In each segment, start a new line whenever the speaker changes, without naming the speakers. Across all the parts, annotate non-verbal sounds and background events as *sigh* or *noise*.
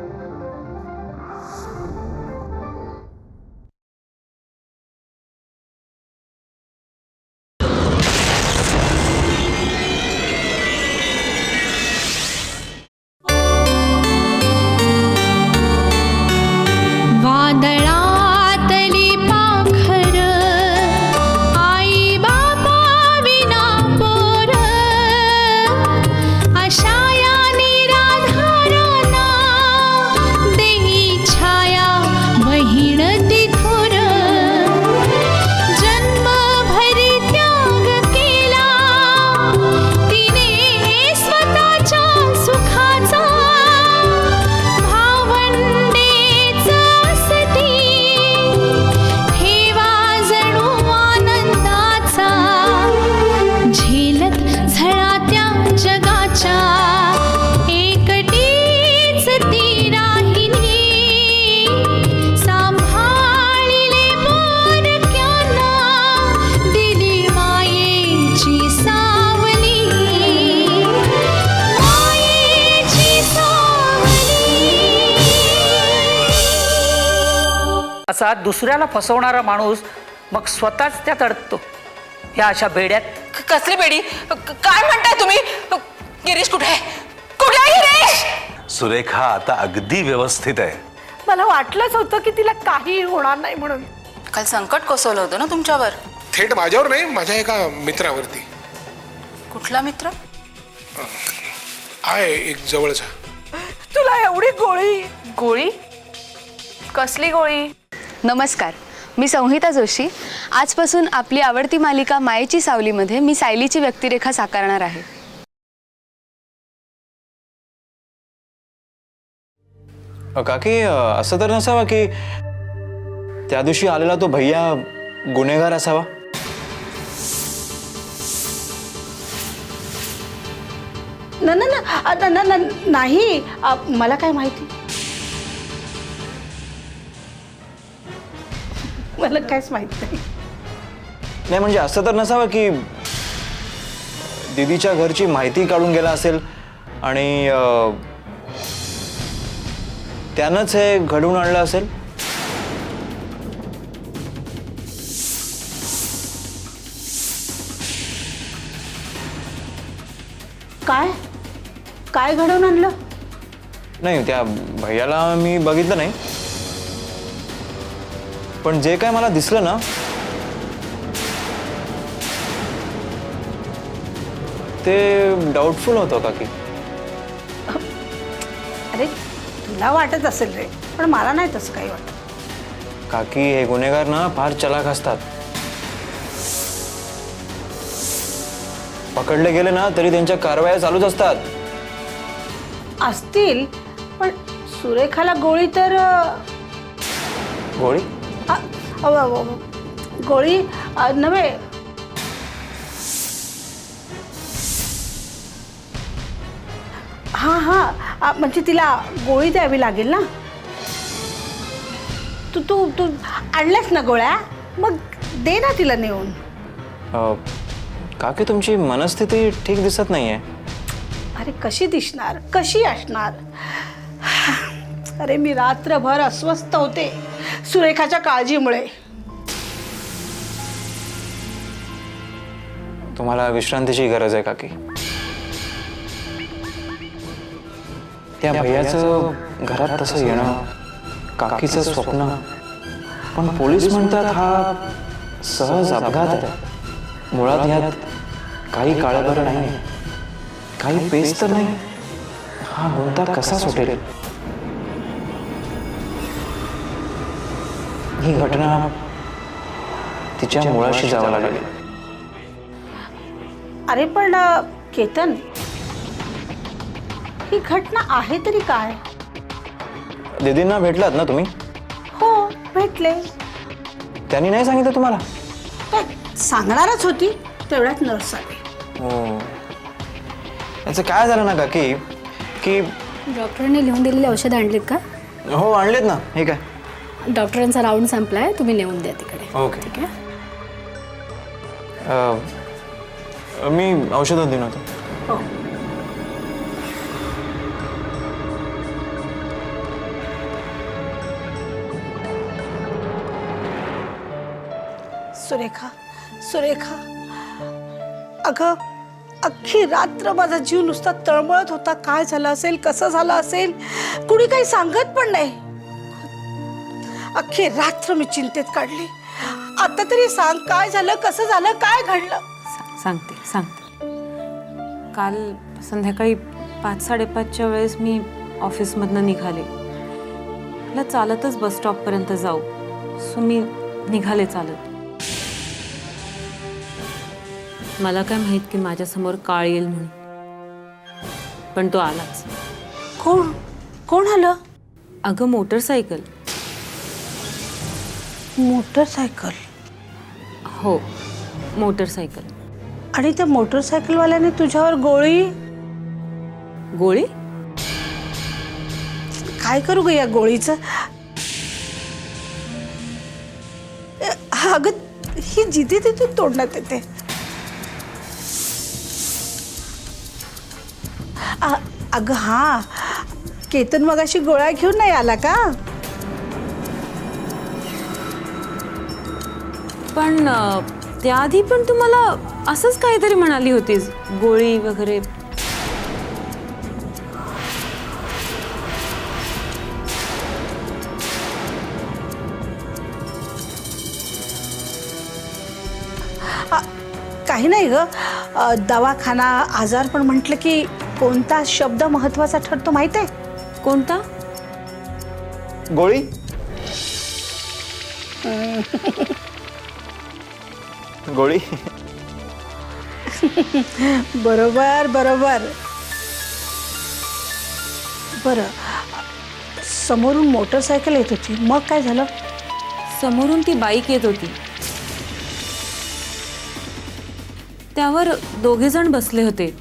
Thank you.
असा दुसऱ्याला फसवणारा माणूस मग स्वतःच त्यात अडकतो. या अशा बेड्यात.
क- कसली बेडी? क- काय म्हणताय तुम्ही? गिरीश कुठे आहे? कुठे आहे गिरीश?
सुरेखा आता अगदी व्यवस्थित आहे.
मला वाटलंच होतं की तिला काही होणार नाही म्हणून.
काल संकट कोसवलं होतं ना तुमच्यावर?
थेट माझ्यावर नाही माझ्या एका मित्रावरती.
कुठला मित्र?
आहे एक जवळचा.
तुला एवढी गोळी?
गोळी? कसली गोळी?
नमस्कार. मी संहिता जोशी. आजपासून आपली आवडती मालिका मायेची सावलीमध्ये मी सायलीची व्यक्तिरेखा साकारणार आहे.
अ, काकी अ, असं तर नसावं की त्या दिवशी आलेला तो भैया गुन्हेगार असावा?
न न न अ, न- न- न- नाही. अ, मला काय माहिती? मला काहीच माहीत नाही.
नाही म्हणजे असं तर नसावं की दीदीच्या घरची माहिती काढून गेला असेल आणि अ, त्यानंच हे घडवून आणलं असेल?
काय? काय घडवून आणलं?
नाही त्या भैयाला मी बघितलं नाही. पण जे काय मला दिसलं ना ते डाऊटफुल होतं काकी.
अरे तुला वाटत असेल रे पण मला नाही तसं काही वाटत.
काकी हे गुन्हेगार ना फार चलाक असतात. पकडले गेले ना तरी त्यांच्या कारवाया चालूच असतात.
असतील पण सुरेखाला गोळी तर अ,
गोळी?
गोळी नव्हे हा हा म्हणजे तिला गोळी द्यावी लागेल ना तू तू तू आणल्यास ना गोळ्या मग दे ना तिला नेऊन
काकी तुमची मनस्थिती ठीक दिसत नाहीये
अरे कशी दिसणार कशी असणार अरे मी रात्रभर अस्वस्थ होते सुरेखाच्या काळजीमुळे.
तुम्हाला विश्रांतीची गरज आहे काकी. त्या भैयाचं घरात तसं येणं काकीचं स्वप्न. पण पोलीस म्हणतात हा सहज अपघात आहे. मुळात यात काही काळभर नाही. काही पेच तर नाही. हा गुंता कसा सुटेल? ही घटना तिच्या मुळाशी जावं लागेल.
अरे पण केतन ही घटना आहे तरी काय?
दीदींना भेटलात ना तुम्ही?
हो भेटले.
त्यांनी नाही सांगितलं तुम्हाला?
काय सांगणारच होती तेवढ्यात नर्स आली.
हो. याचं काय झालं ना काकी? की
डॉक्टरांनी लिहून दिलेली औषधं आणलीत का?
हो आणलेत ना. हे काय?
डॉक्टरांचा राऊंड संपला आहे तुम्ही नेऊन द्या तिकडे.
ओके.
ठीक आहे?
मी औषधं देऊन होतो
हो. सुरेखा सुरेखा. अगं अख्खी रात्र माझा जीव नुसता तळमळत होता. काय झालं असेल? कसं झालं असेल? कुणी काही सांगत पण नाही. अख्खी रात्र मी चिंतेत काढली. आता तरी सांग काय झालं कसं झालं काय घडलं?
सा- सांगते सांगते. काल संध्याकाळी पाच साडेपाचच्या वेळेस मी ऑफिसमधनं निघाले. मला चालतच बस स्टॉपपर्यंत जाऊ. सो मी निघाले चालत. मला काय माहीत की माझ्यासमोर काळ येईल म्हणून. पण तो आलाच.
कोण? कोण आलं?
अगं मोटरसायकल.
मोटरसायकल.
हो मोटरसायकल.
आणि त्या मोटरसायकलवाल्याने तुझ्यावर गोळी?
गोळी?
काय करू ग या गोळीचं? अगं ही जिथे तिथे तोडण्यात येते. अगं हा. केतन मगाशी गोळ्या घेऊन नाही आला का?
पण अं, त्याआधी पण तू मला असंच काहीतरी म्हणाली होतीस गोळी वगैरे.
अ, काही नाही ग. अ, दवाखाना आजार पण म्हटलं की कोणता शब्द महत्त्वाचा ठरतो माहीत आहे
कोणता?
गोळी? गोळी?
बरोबर बरोबर. बरं समोरून मोटरसायकल येत होती. मग काय झालं?
समोरून ती बाईक येत होती. त्यावर दोघे जण बसले होते.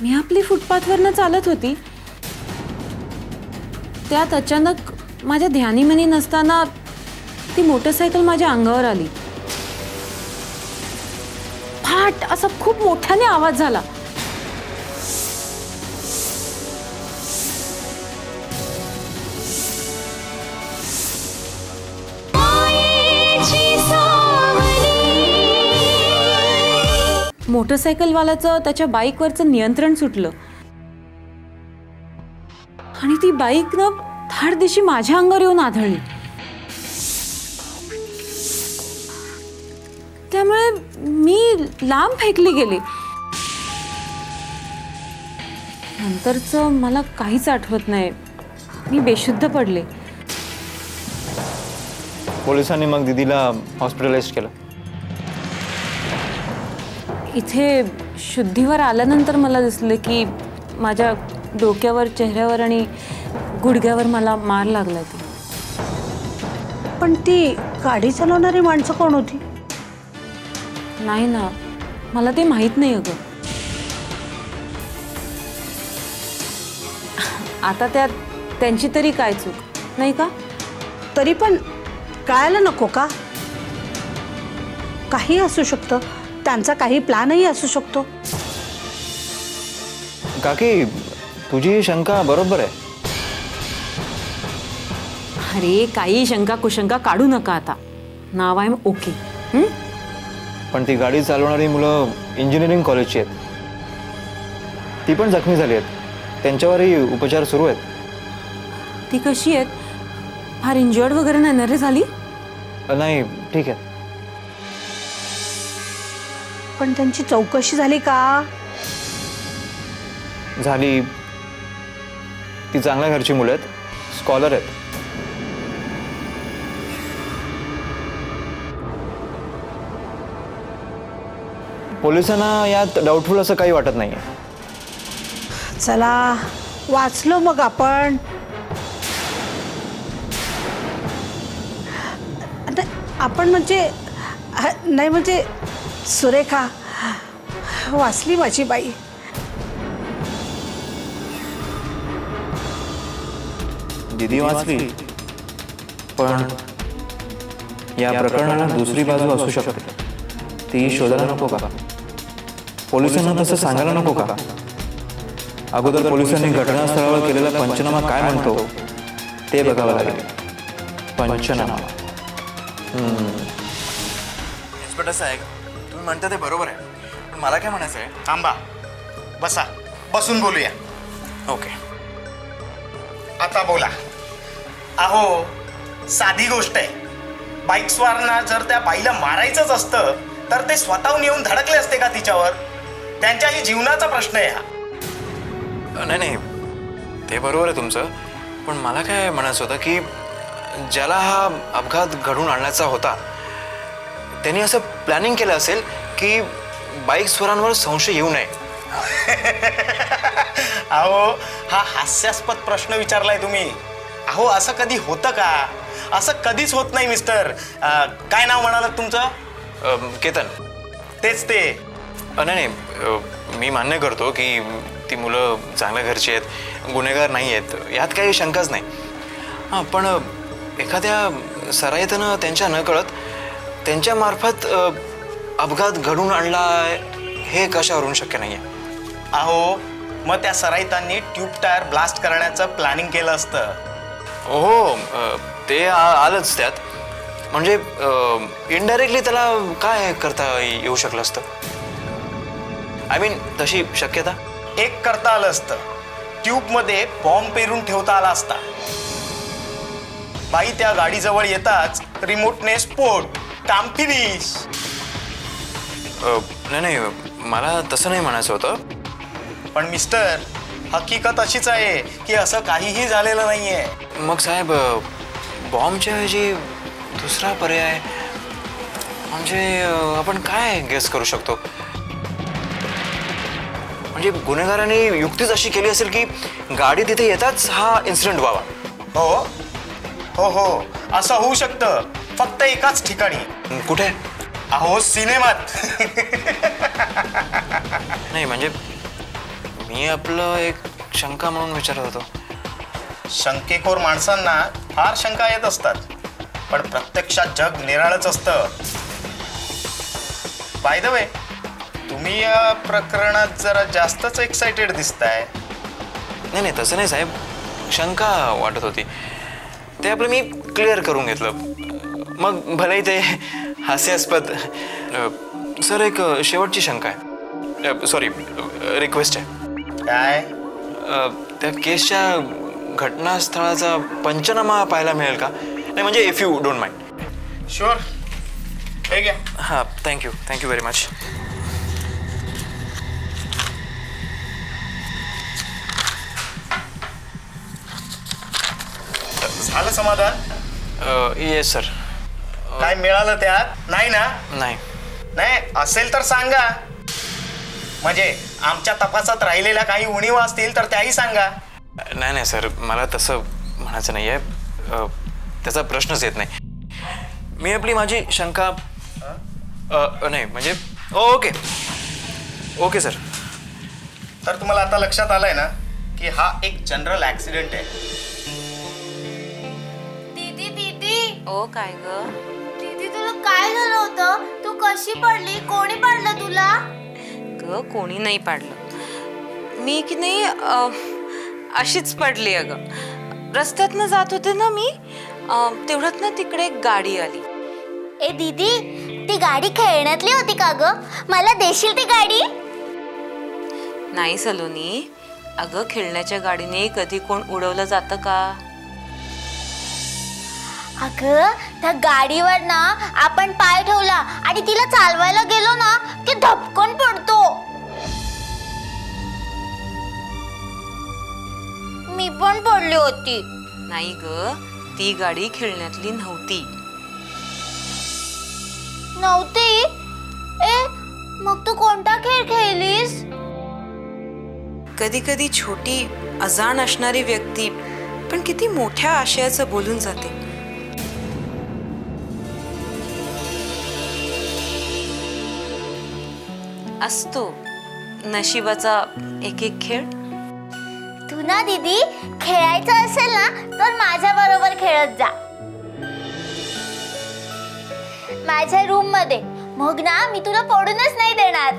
मी आपली फुटपाथवरनं चालत होती. त्यात अचानक माझ्या ध्यानीमनी नसताना ती मोटरसायकल माझ्या अंगावर आली. फाट असा खूप मोठ्याने आवाज झाला. मोटरसायकलवाल्याचं त्याच्या बाईकवरचं नियंत्रण सुटलं. आणि ती बाईक ना धाड दिशी माझ्या अंगावर येऊन आदळली. त्यामुळे मी लांब फेकली गेले. नंतरचं मला काहीच आठवत नाही. मी बेशुद्ध पडले.
पोलिसांनी मग दिदीला हॉस्पिटलाइज केलं.
इथे शुद्धीवर आल्यानंतर मला दिसलं की माझ्या डोक्यावर चेहऱ्यावर आणि गुडघ्यावर मला मार लागला ते
पण ती गाडी चालवणारी माणसं कोण होती?
नाही ना. मला ते माहीत नाही अगं. आता त्यात त्यांची तरी काय चूक नाही का?
तरी पण कळायला नको का? काही असू शकतं. त्यांचा काही प्लॅनही असू शकतो.
काकी तुझी ही शंका बरोबर आहे.
अरे काही शंका कुशंका काढू नका आता. नाव आहे ओके. हं?
पण ती गाडी चालवणारी मुलं इंजिनिअरिंग कॉलेजची आहेत. ती पण जखमी झाली आहेत. त्यांच्यावरही उपचार सुरू आहेत.
ती कशी आहेत? फार इंजर्ड वगैरे नाही ना रे झाली?
अ, नाही ठीक आहे.
पण त्यांची चौकशी झाली का?
झाली. ती चांगल्या घरची मुलं आहेत. स्कॉलर आहेत. पोलिसांना यात डाऊटफुल असं काही वाटत नाही
चला वाचलो मग आपण. नाही, आपण म्हणजे ह, नाही म्हणजे सुरेखा वाचली माझी बाई.
दिदी वाचली. पण या प्रकरणाला दुसरी बाजू असू शकते. ती शोधायला नको का? पोलिसांना तसं सांगायला नको का? अगोदर पोलिसांनी घटनास्थळावर केलेला पंचनामा काय म्हणतो ते बघावं लागेल. पंचनामा. असं आहे तुम्ही म्हणता ते बरोबर आहे. पण मला काय म्हणायचं आहे
थांबा. बसा. बसून बोलूया.
ओके.
आता बोला. अहो साधी गोष्ट आहे. बाईक स्वारना जर त्या बाईला मारायचंच असतं तर ते स्वतःहून येऊन धडकले असते का तिच्यावर? त्यांच्याही जीवनाचा प्रश्न आहे हा.
नाही नाही. ते बरोबर आहे तुमचं. पण मला काय म्हणायचं होतं की ज्याला हा अपघात घडून आणण्याचा होता त्यांनी असं प्लॅनिंग केलं असेल की बाईक स्वरांवर संशय येऊ नये. *laughs*
अहो हा हास्यास्पद प्रश्न विचारलाय तुम्ही. अहो असं कधी होतं का? असं कधीच होत नाही मिस्टर. अं, काय नाव म्हणालात तुमचं?
अं, केतन.
तेच ते.
अ, नाही. मी मान्य करतो की ती मुलं चांगल्या घरची आहेत गुन्हेगार नाही आहेत. यात काही शंकाच नाही. हां पण एखाद्या सराईतनं त्यांच्या नकळत त्यांच्यामार्फत अ, अपघात घडून आणला हे कशावरून शक्य नाही आहे
अहो मग त्या सराईतांनी ट्यूब टायर ब्लास्ट करण्याचं प्लॅनिंग केलं असतं.
हो ते आलंच त्यात. म्हणजे इनडायरेक्टली त्याला काय करता येऊ शकलं असतं? आय मीन तशी शक्यता?
एक करता आलं असतं. ट्यूबमध्ये बॉम्ब पेरून ठेवता आला असता. बाई त्या गाडीजवळ येताच रिमोटने स्पोर्ट काम फिनिश
अ, नाही नाही मला तसं नाही म्हणायचं होतं.
पण मिस्टर हकीकत अशीच आहे की असं काहीही झालेलं नाहीये.
मग साहेब अ, बॉम्बच्या ऐवजी दुसरा पर्याय. म्हणजे अ, आपण काय गेस करू शकतो? म्हणजे गुन्हेगारांनी युक्तीच अशी केली असेल की गाडी तिथे येताच हा इन्सिडेंट व्हावा?
हो. हो हो. असं होऊ शकतं. फक्त एकाच ठिकाणी.
कुठे?
अहो सिनेमात.
नाही म्हणजे मी आपलं एक शंका म्हणून विचारत होतो.
शंकेखोर माणसांना फार शंका येत असतात. पण प्रत्यक्षात जग निराळच असतं. बाय द वे तुम्ही या प्रकरणात जरा जास्तच एक्साइटेड दिसताय.
नाही नाही तसं नाही साहेब. शंका वाटत होती. ते आपलं मी क्लिअर करून घेतलं. मग भलेही ते हास्यास्पद. अ, सर एक अ, शेवटची शंका आहे. सॉरी रिक्वेस्ट आहे.
काय?
अ, त्या केसच्या घटनास्थळाचा पंचनामा पाहायला मिळेल का? नाही म्हणजे if you don't mind
sure हे घ्या.
हां थँक्यू थँक्यू व्हेरी मच
झालं समाधान?
येस सर
काय मिळालं त्यात? नाही ना?
नाही.
नाही? असेल तर सांगा. म्हणजे आमच्या तपासात राहिलेल्या काही उणीवा असतील तर त्याही सांगा.
नाही नाही सर मला तसं म्हणायचं नाही आहे त्याचा प्रश्नच येत नाही. मी आपली माझी शंका अ, नाही म्हणजे ओके. ओके सर
तर तुम्हाला आता लक्षात आलंय ना की हा एक जनरल ऍक्सिडेंट आहे.
ओ काय ग?
दीदी तुला काय झालं होतं? तू कशी पडली? कोणी पडलं तुला?
ग कोणी नाही पाडलं. मी की नाही अ, अशीच पडली अगं. रस्त्यातनं जात होते ना मी अ, तेवढ्यात ना तिकडे एक गाडी आली.
ए दीदी ती गाडी खेळण्यातली होती का ग? मला देशील ती गाडी?
नाही सलोनी. अगं खेळण्याच्या गाडीने कधी कोण उडवलं जातं का?
अगं त्या गाडीवर ना आपण पाय ठेवला आणि तिला चालवायला गेलो ना की धपकन पडतो. मी पण पडली होती.
नाही ग ती गाडी खेळण्यातली नव्हती.
नव्हती? ए मग तू कोणता खेळ खेळलीस?
कधी कधी छोटी अजाण असणारी व्यक्ती पण किती मोठ्या आशयाचं बोलून जाते. असतो. नशिबाचा एक एक खेळ.
तू ना दीदी खेळायचं असेल ना तर माझ्या बरोबर खेळत जा. माझ्या रूममध्ये. मग ना मी तुला पडूनच नाही देणार.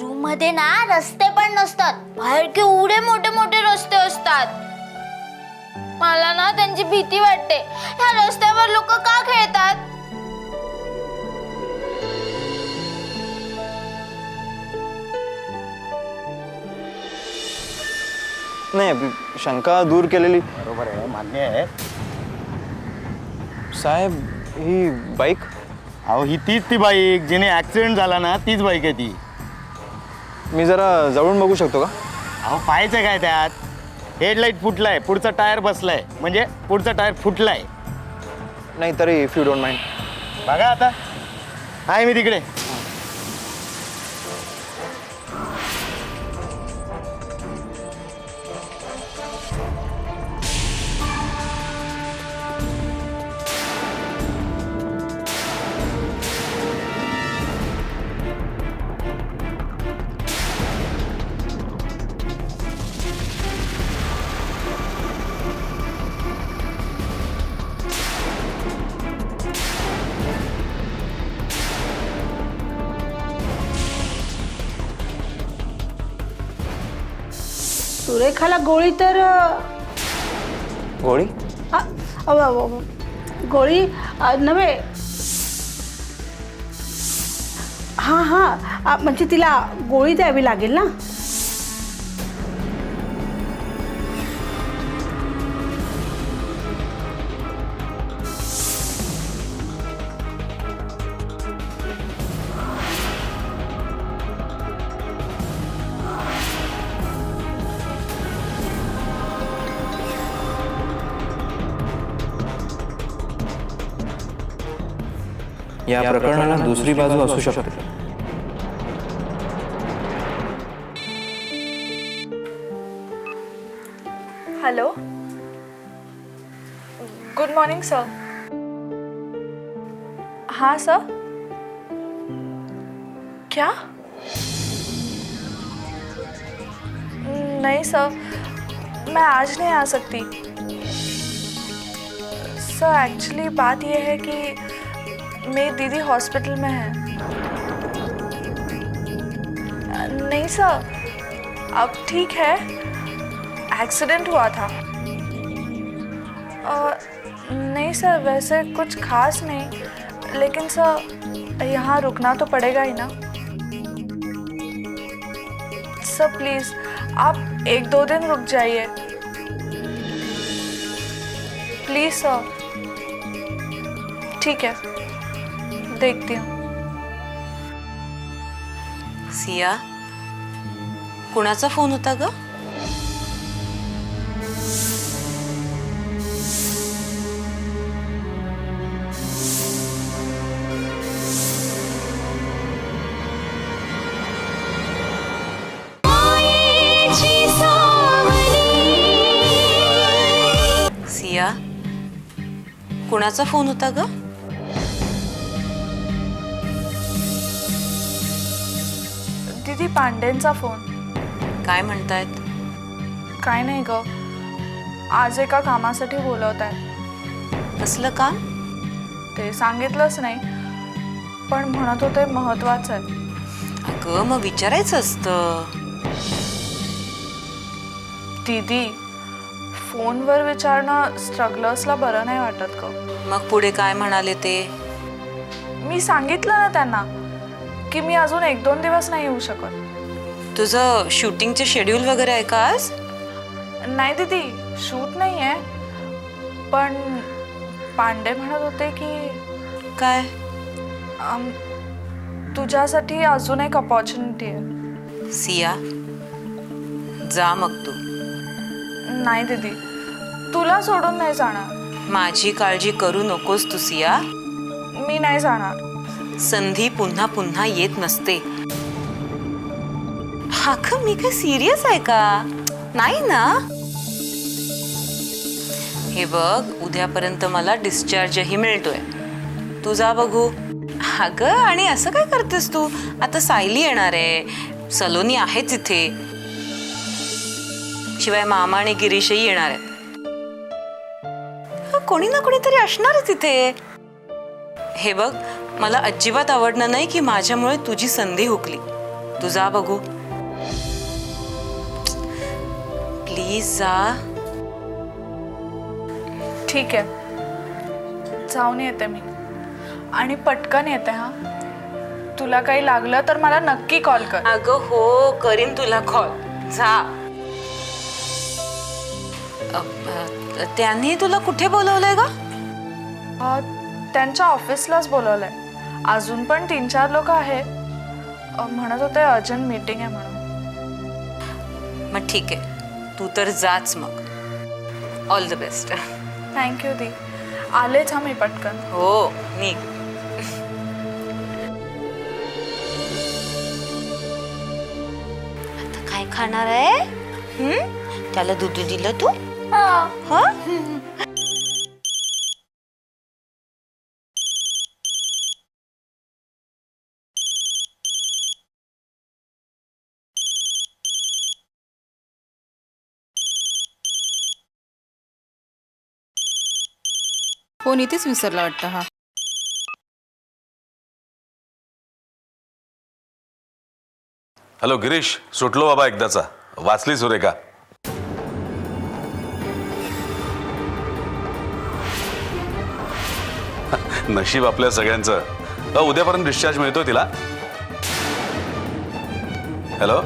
रूममध्ये ना रस्ते पण नसतात. बाहेर केवढे मोठे मोठे रस्ते असतात. मला ना त्यांची भीती वाटते. ह्या रस्त्यावर लोक का खेळतात?
नाही शंका दूर केलेली.
बरोबर आहे मान्य आहे.
साहेब ही बाईक
अहो ही तीच ती बाईक जिने ॲक्सिडेंट झाला ना तीच बाईक आहे ती.
मी जरा जवळून बघू शकतो का?
अहो पाहायचं काय त्यात? हेडलाईट फुटलाय पुढचा टायर बसलाय. म्हणजे पुढचा टायर फुटलाय.
नाही तरी इफ यू डोंट माइंड
बघा आता. आहे मी तिकडे.
सुरेखाला गोळी तर
गोळी?
अ, अव, अव, अव. गोळी अ, नव्हे. हां हां. म्हणजे तिला गोळी द्यावी लागेल ना?
या प्रकरणाला दुसरी बाजू असू शकते.
हॅलो गुड मॉर्निंग सर हाँ सर क्या? नहीं सर मैं आज नहीं आ सकती। सर एक्चुअली बात यह है कि मेरी दीदी हॉस्पिटल में है। नहीं सर अब ठीक है। एक्सीडेंट हुआ था। अ, नहीं सर वैसे कुछ खास नहीं लेकिन सर यहाँ रुकना तो पड़ेगा ही ना। सर प्लीज़ आप एक दो दिन रुक जाइए। Please sir. ठीक है। देखती हूँ।
सिया कुणाचा फोन होता ग? सिया कुणाचा फोन होता ग?
दीदी पांडेंचा फोन.
काय म्हणतायत?
काय नाही ग. आज एका कामासाठी बोलवत आहे.
कसलं काम?
ते सांगितलंच नाही पण म्हणत होते महत्वाचं आहे.
अगं मग विचारायचं असतं.
दीदी फोनवर विचारणं स्ट्रगलर्सला बरं नाही वाटत ग.
मग पुढे काय म्हणाले ते?
मी सांगितलं ना त्यांना की मी अजून एक दोन दिवस नाही येऊ शकत.
तुझं शूटिंगचे शेड्यूल वगैरे आहे का आज?
नाही दीदी शूट नाही आहे. पण पांडे म्हणत होते की
काय?
अम, तुझ्यासाठी अजून एक अपॉर्च्युनिटी आहे.
सिया जा मग तू.
नाही दीदी तुला सोडून नाही जाणार.
माझी काळजी करू नकोस तू सिया.
मी नाही जाणार.
संधी पुन्हा पुन्हा येत नसते. अगं मी काय सिरियस आहे का? नाही ना? हे बघ उद्यापर्यंत मला डिस्चार्जही मिळतोय. तू जा बघू. अगं आणि असं काय करतेस तू? आता सायली येणार आहे. सलोनी आहेच इथे. शिवाय मामा आणि गिरीशही येणार आहेत. कोणी ना कोणीतरी असणारच इथे. हे बघ मला अजिबात आवडणार नाही की माझ्यामुळे तुझी संधी हुकली. तू जा बघू. प्लीज जा.
ठीक आहे. जाऊन येते मी. आणि पटकन येते हा. तुला काही लागलं तर मला नक्की कॉल कर.
अगं हो करीन तुला कॉल. जा. अ, अ, त्यांनी तुला कुठे बोलवलंय ग?
अ, त्यांच्या ऑफिसलाच बोलवलंय. अजून पण तीन चार लोक आहेत म्हणत होते अर्जंट मीटिंग आहे म्हणून.
मग ठीक आहे. तू तर जाच मग. All the best
thank you दी. आलेच हा मी पटकन.
हो निघ.
आता काय खाणार आहे? हं? त्याला दूध दिलं तू? हा? *laughs*
फोन इथेच विसरला वाटतं हा.
हॅलो गिरीश सुटलो बाबा एकदाचा. वाचली सुरेखा. नशीब आपल्या सगळ्यांचं. अ, उद्यापर्यंत डिस्चार्ज मिळतोय तिला? हॅलो?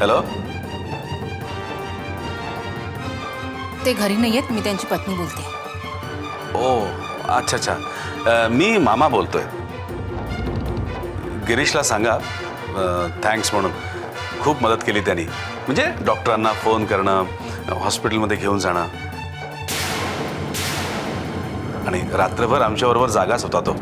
हॅलो?
ते घरी नाही आहेत मी त्यांची पत्नी बोलते.
ओ अच्छा अच्छा अ, मी मामा बोलतोय गिरीशला सांगा थँक्स म्हणून खूप मदत केली त्यांनी म्हणजे डॉक्टरांना फोन करणं हॉस्पिटलमध्ये घेऊन जाणं आणि रात्रभर आमच्याबरोबर जागाच होता तो